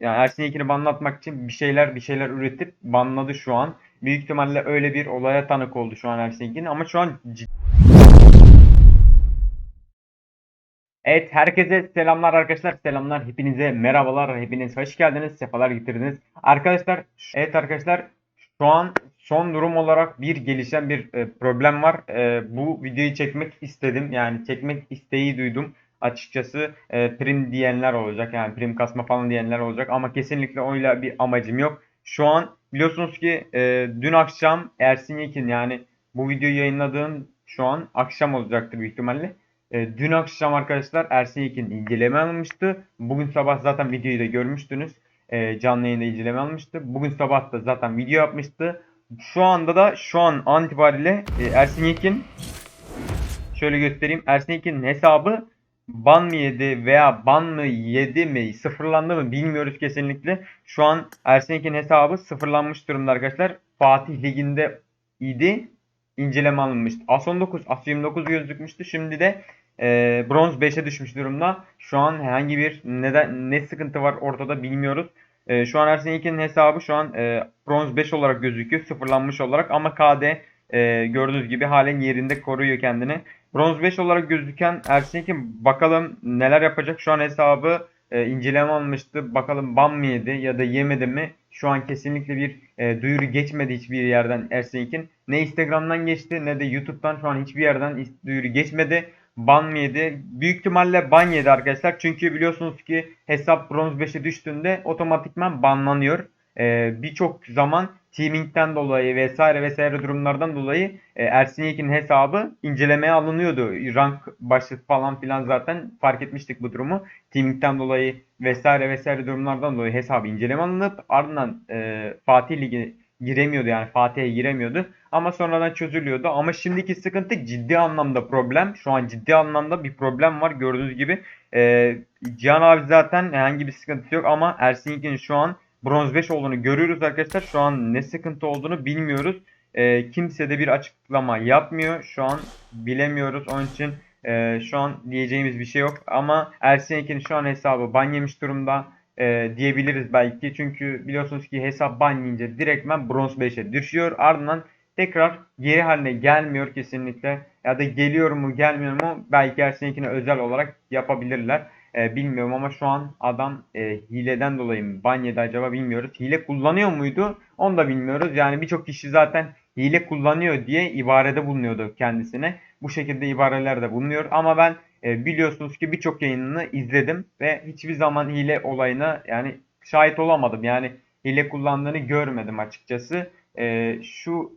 yani Ersin Yekin'i banlatmak için bir şeyler bir şeyler üretip banladı şu an. Büyük ihtimalle öyle bir olaya tanık oldu şu an Ersin Yekin ama şu an Evet herkese selamlar arkadaşlar. Selamlar hepinize merhabalar. Hepiniz hoş geldiniz. Sefalar getirdiniz. Arkadaşlar evet arkadaşlar şu an son durum olarak bir gelişen bir e, problem var. E, bu videoyu çekmek istedim. Yani çekmek isteği duydum. Açıkçası e, prim diyenler olacak. Yani prim kasma falan diyenler olacak. Ama kesinlikle öyle bir amacım yok. Şu an biliyorsunuz ki e, dün akşam Ersin Yekin yani bu videoyu yayınladığım şu an akşam olacaktır büyük ihtimalle. E, dün akşam arkadaşlar Ersin Yekin inceleme almıştı. Bugün sabah zaten videoyu da görmüştünüz. E, canlı yayında inceleme almıştı. Bugün sabah da zaten video yapmıştı. Şu anda da şu an an itibariyle e, Ersin Yekin şöyle göstereyim. Ersin Yekin'in hesabı ban mı yedi veya ban mı yedi mi sıfırlandı mı bilmiyoruz kesinlikle. Şu an Ersin Yekin hesabı sıfırlanmış durumda arkadaşlar. Fatih Ligi'nde idi. inceleme alınmıştı. As 19, As 29 gözükmüştü. Şimdi de e, bronz 5'e düşmüş durumda. Şu an herhangi bir neden ne sıkıntı var ortada bilmiyoruz. E, şu an Ersin Yekin'in hesabı şu an e, bronz 5 olarak gözüküyor. Sıfırlanmış olarak ama KD e, gördüğünüz gibi halen yerinde koruyor kendini. Bronz 5 olarak gözüken Ersin Yekin bakalım neler yapacak. Şu an hesabı e, inceleme almıştı. Bakalım ban mı yedi ya da yemedi mi? Şu an kesinlikle bir e, duyuru geçmedi hiçbir yerden Ersin Yekin. Ne Instagram'dan geçti ne de YouTube'dan şu an hiçbir yerden duyuru geçmedi. Ban mı yedi? Büyük ihtimalle ban yedi arkadaşlar. Çünkü biliyorsunuz ki hesap bronz 5'e düştüğünde otomatikman banlanıyor. E, Birçok zaman teaming'den dolayı vesaire vesaire durumlardan dolayı e, Ersin Yekin'in hesabı incelemeye alınıyordu. Rank başı falan filan zaten fark etmiştik bu durumu. Teaming'den dolayı vesaire vesaire durumlardan dolayı hesabı inceleme alınıp ardından e, Fatih Ligi giremiyordu yani Fatih'e giremiyordu. Ama sonradan çözülüyordu. Ama şimdiki sıkıntı ciddi anlamda problem. Şu an ciddi anlamda bir problem var gördüğünüz gibi. E, Cihan abi zaten herhangi bir sıkıntı yok ama Ersin Yekin'in şu an bronz 5 olduğunu görüyoruz arkadaşlar. Şu an ne sıkıntı olduğunu bilmiyoruz. E, kimse de bir açıklama yapmıyor. Şu an bilemiyoruz. Onun için e, şu an diyeceğimiz bir şey yok. Ama Ersin Yekin şu an hesabı ban yemiş durumda e, diyebiliriz belki. Çünkü biliyorsunuz ki hesap ban yiyince direktmen bronz 5'e düşüyor. Ardından tekrar geri haline gelmiyor kesinlikle. Ya da geliyor mu gelmiyor mu belki Ersin Yekin'e özel olarak yapabilirler. E, bilmiyorum ama şu an adam e, hileden dolayı mı ban yedi acaba bilmiyoruz. Hile kullanıyor muydu? Onu da bilmiyoruz. Yani birçok kişi zaten hile kullanıyor diye ibarede bulunuyordu kendisine. Bu şekilde ibareler de bulunuyor. Ama ben e, biliyorsunuz ki birçok yayınını izledim ve hiçbir zaman hile olayına yani şahit olamadım. Yani hile kullandığını görmedim açıkçası. E, şu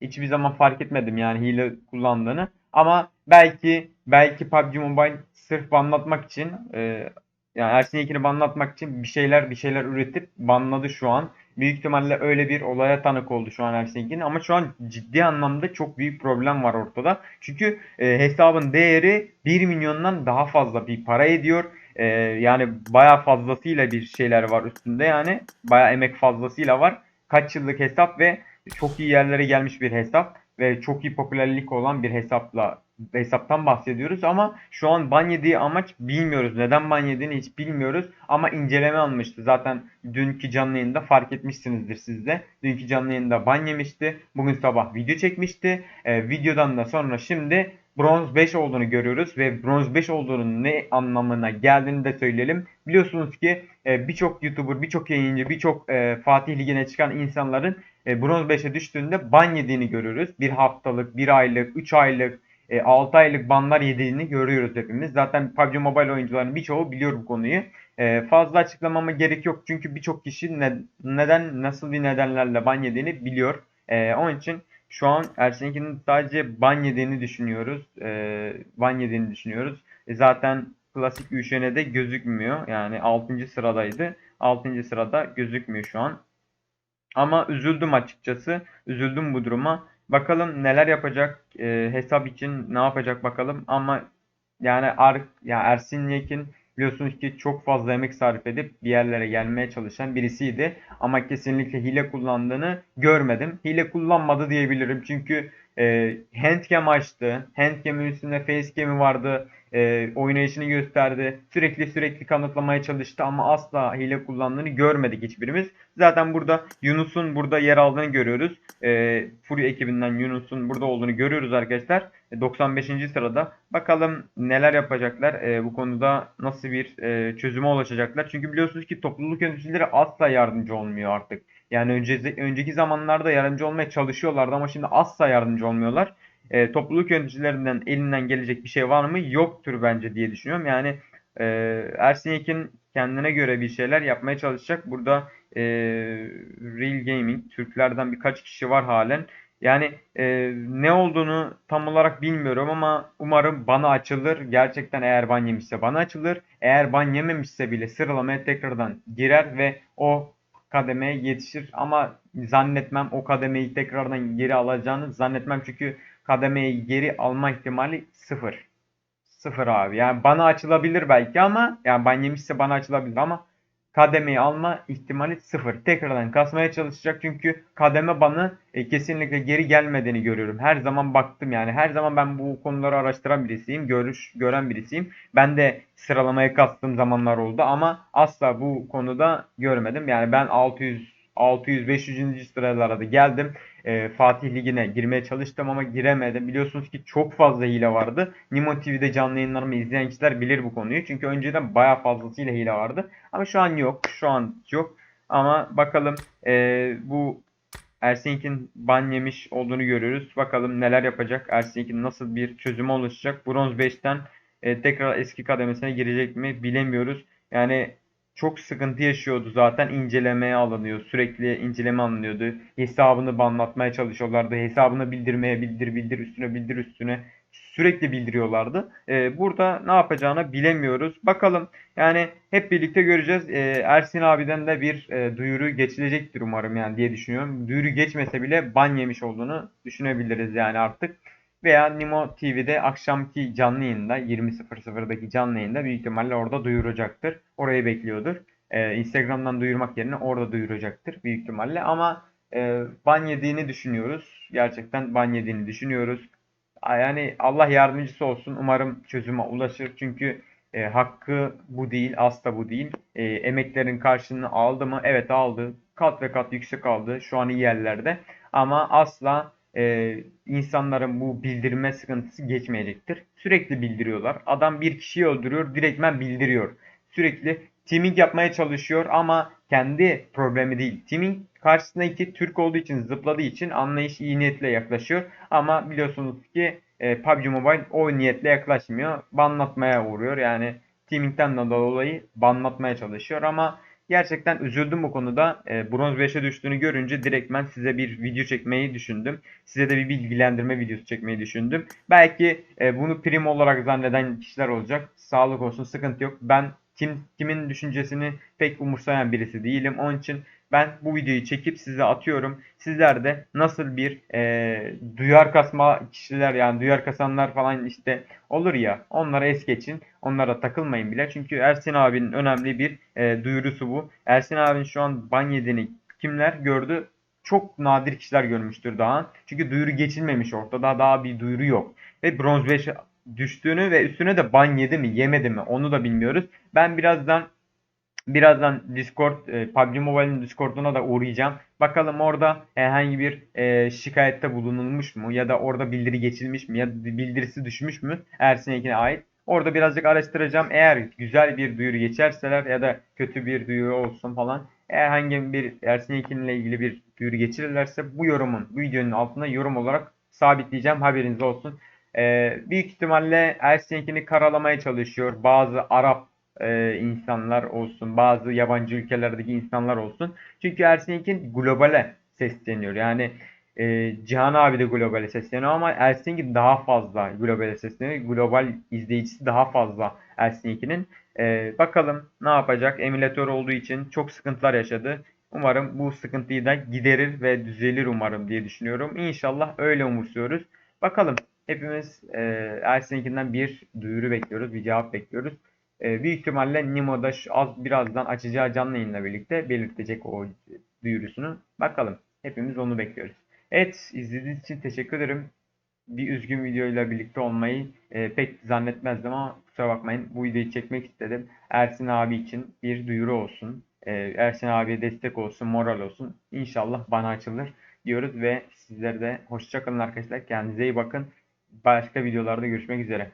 hiçbir zaman fark etmedim yani hile kullandığını. Ama belki belki PUBG Mobile sırf banlatmak için e, yani Ersin Yekin'i banlatmak için bir şeyler bir şeyler üretip banladı şu an. Büyük ihtimalle öyle bir olaya tanık oldu şu an Ersin Yekin. Ama şu an ciddi anlamda çok büyük problem var ortada. Çünkü e, hesabın değeri 1 milyondan daha fazla bir para ediyor. E, yani baya fazlasıyla bir şeyler var üstünde yani. Baya emek fazlasıyla var. Kaç yıllık hesap ve çok iyi yerlere gelmiş bir hesap ve çok iyi popülerlik olan bir hesapla hesaptan bahsediyoruz ama şu an ban yediği amaç bilmiyoruz. Neden ban yediğini hiç bilmiyoruz ama inceleme almıştı. Zaten dünkü canlı yayında fark etmişsinizdir siz de. Dünkü canlı yayında ban yemişti. Bugün sabah video çekmişti. Ee, videodan da sonra şimdi bronz 5 olduğunu görüyoruz ve bronz 5 olduğunun ne anlamına geldiğini de söyleyelim. Biliyorsunuz ki e, birçok YouTuber, birçok yayıncı, birçok e, Fatih Ligi'ne çıkan insanların e, bronz 5'e düştüğünde ban yediğini görüyoruz. Bir haftalık, bir aylık, 3 aylık, e, 6 aylık banlar yediğini görüyoruz hepimiz. Zaten PUBG Mobile oyuncularının birçoğu biliyor bu konuyu. Fazla açıklamama gerek yok çünkü birçok kişi ne, neden, nasıl bir nedenlerle ban yediğini biliyor. Onun için şu an Ersin Yekin'in sadece ban yediğini düşünüyoruz. E, ban yediğini düşünüyoruz. E, zaten klasik ÜŞN'de gözükmüyor. Yani 6. sıradaydı. 6. sırada gözükmüyor şu an. Ama üzüldüm açıkçası. Üzüldüm bu duruma. Bakalım neler yapacak e, hesap için ne yapacak bakalım. Ama yani Ar ya Ersin Yekin biliyorsunuz ki çok fazla emek sarf edip bir yerlere gelmeye çalışan birisiydi. Ama kesinlikle hile kullandığını görmedim. Hile kullanmadı diyebilirim. Çünkü e, handcam açtı. Handcam'in üstünde facecam'i vardı. E, oynayışını gösterdi. Sürekli sürekli kanıtlamaya çalıştı ama asla hile kullandığını görmedik hiçbirimiz. Zaten burada Yunus'un burada yer aldığını görüyoruz. E, Fury ekibinden Yunus'un burada olduğunu görüyoruz arkadaşlar. E, 95. sırada. Bakalım neler yapacaklar. E, bu konuda nasıl bir e, çözüme ulaşacaklar. Çünkü biliyorsunuz ki topluluk yöneticileri asla yardımcı olmuyor artık. Yani önce, önceki zamanlarda yardımcı olmaya çalışıyorlardı ama şimdi asla yardımcı olmuyorlar. E, topluluk yöneticilerinden elinden gelecek bir şey var mı? Yoktur bence diye düşünüyorum. Yani e, Ersin Yekin kendine göre bir şeyler yapmaya çalışacak. Burada e, Real Gaming Türklerden birkaç kişi var halen. Yani e, ne olduğunu tam olarak bilmiyorum ama umarım bana açılır. Gerçekten eğer ban yemişse bana açılır. Eğer ban yememişse bile sıralamaya tekrardan girer ve o kademeye yetişir. Ama zannetmem o kademeyi tekrardan geri alacağını zannetmem. Çünkü kademeyi geri alma ihtimali sıfır. Sıfır abi. Yani bana açılabilir belki ama yani ban yemişse bana açılabilir ama kademeyi alma ihtimali sıfır. Tekrardan kasmaya çalışacak çünkü kademe banı e, kesinlikle geri gelmediğini görüyorum. Her zaman baktım yani her zaman ben bu konuları araştıran birisiyim, görüş gören birisiyim. Ben de sıralamaya kastığım zamanlar oldu ama asla bu konuda görmedim. Yani ben 600 600 500. sıralara da geldim. E, Fatih Ligi'ne girmeye çalıştım ama giremedim. Biliyorsunuz ki çok fazla hile vardı. Nimo TV'de canlı yayınlarımı izleyen kişiler bilir bu konuyu. Çünkü önceden baya fazlasıyla hile vardı. Ama şu an yok. Şu an yok. Ama bakalım e, bu Ersink'in ban yemiş olduğunu görüyoruz. Bakalım neler yapacak. Ersink'in nasıl bir çözüme ulaşacak. Bronz 5'ten e, tekrar eski kademesine girecek mi bilemiyoruz. Yani çok sıkıntı yaşıyordu zaten incelemeye alınıyor. Sürekli inceleme alınıyordu. Hesabını banlatmaya çalışıyorlardı. Hesabını bildirmeye bildir bildir üstüne bildir üstüne sürekli bildiriyorlardı. Ee, burada ne yapacağını bilemiyoruz. Bakalım yani hep birlikte göreceğiz. Ee, Ersin abiden de bir e, duyuru geçilecektir umarım yani diye düşünüyorum. Duyuru geçmese bile ban yemiş olduğunu düşünebiliriz yani artık. Veya Nimo TV'de akşamki canlı yayında 20.00'daki canlı yayında büyük ihtimalle orada duyuracaktır. Orayı bekliyordur. Ee, Instagram'dan duyurmak yerine orada duyuracaktır büyük ihtimalle. Ama e, ban yediğini düşünüyoruz. Gerçekten ban yediğini düşünüyoruz. Yani Allah yardımcısı olsun. Umarım çözüme ulaşır. Çünkü e, hakkı bu değil, asla bu değil. E, emeklerin karşılığını aldı mı? Evet aldı. Kat ve kat yüksek aldı. Şu an iyi yerlerde. Ama asla e, insanların bu bildirme sıkıntısı geçmeyecektir. Sürekli bildiriyorlar. Adam bir kişiyi öldürüyor, direktmen bildiriyor. Sürekli teaming yapmaya çalışıyor ama kendi problemi değil. Teaming karşısındaki Türk olduğu için, zıpladığı için anlayış iyi niyetle yaklaşıyor. Ama biliyorsunuz ki e, PUBG Mobile o niyetle yaklaşmıyor. Banlatmaya uğruyor. Yani teaming'den de dolayı banlatmaya çalışıyor ama Gerçekten üzüldüm bu konuda. E, bronz 5'e düştüğünü görünce direktmen size bir video çekmeyi düşündüm. Size de bir bilgilendirme videosu çekmeyi düşündüm. Belki e, bunu prim olarak zanneden kişiler olacak. Sağlık olsun sıkıntı yok. Ben kim kimin düşüncesini pek umursayan birisi değilim. Onun için ben bu videoyu çekip size atıyorum. Sizler de nasıl bir e, duyar kasma kişiler yani duyar kasanlar falan işte olur ya onlara es geçin. Onlara takılmayın bile. Çünkü Ersin abinin önemli bir e, duyurusu bu. Ersin abinin şu an ban yediğini kimler gördü? Çok nadir kişiler görmüştür daha. Çünkü duyuru geçilmemiş ortada. Daha bir duyuru yok. Ve bronz 5 düştüğünü ve üstüne de ban yedi mi yemedi mi onu da bilmiyoruz. Ben birazdan Birazdan Discord, e, PUBG Mobile'in Discord'una da uğrayacağım. Bakalım orada herhangi bir e, şikayette bulunulmuş mu ya da orada bildiri geçilmiş mi ya da bildirisi düşmüş mü Ersin Ekin'e ait. Orada birazcık araştıracağım. Eğer güzel bir duyuru geçerseler ya da kötü bir duyuru olsun falan. Eğer hangi bir Ersin Ekin ile ilgili bir duyuru geçirirlerse bu yorumun, bu videonun altına yorum olarak sabitleyeceğim. Haberiniz olsun. Ee, büyük ihtimalle Ersin Ekin'i karalamaya çalışıyor. Bazı Arap e, insanlar olsun, bazı yabancı ülkelerdeki insanlar olsun. Çünkü Ersin Yekin globale sesleniyor. Yani e, Cihan abi de globale sesleniyor ama Ersin Yekin daha fazla globale sesleniyor. Global izleyicisi daha fazla Ersin Yekin'in. E, bakalım ne yapacak? Emülatör olduğu için çok sıkıntılar yaşadı. Umarım bu sıkıntıyı da giderir ve düzelir umarım diye düşünüyorum. İnşallah öyle umursuyoruz. Bakalım hepimiz e, Ersin Yekin'den bir duyuru bekliyoruz, bir cevap bekliyoruz. E, büyük ihtimalle Nimo'da şu az birazdan açacağı canlı yayınla birlikte belirtecek o duyurusunu. Bakalım. Hepimiz onu bekliyoruz. Evet izlediğiniz için teşekkür ederim. bir üzgün videoyla birlikte olmayı e, pek zannetmezdim ama kusura bakmayın bu videoyu çekmek istedim. Ersin abi için bir duyuru olsun. E, Ersin abiye destek olsun, moral olsun. İnşallah bana açılır diyoruz ve sizlere de hoşça kalın arkadaşlar. Kendinize iyi bakın. Başka videolarda görüşmek üzere.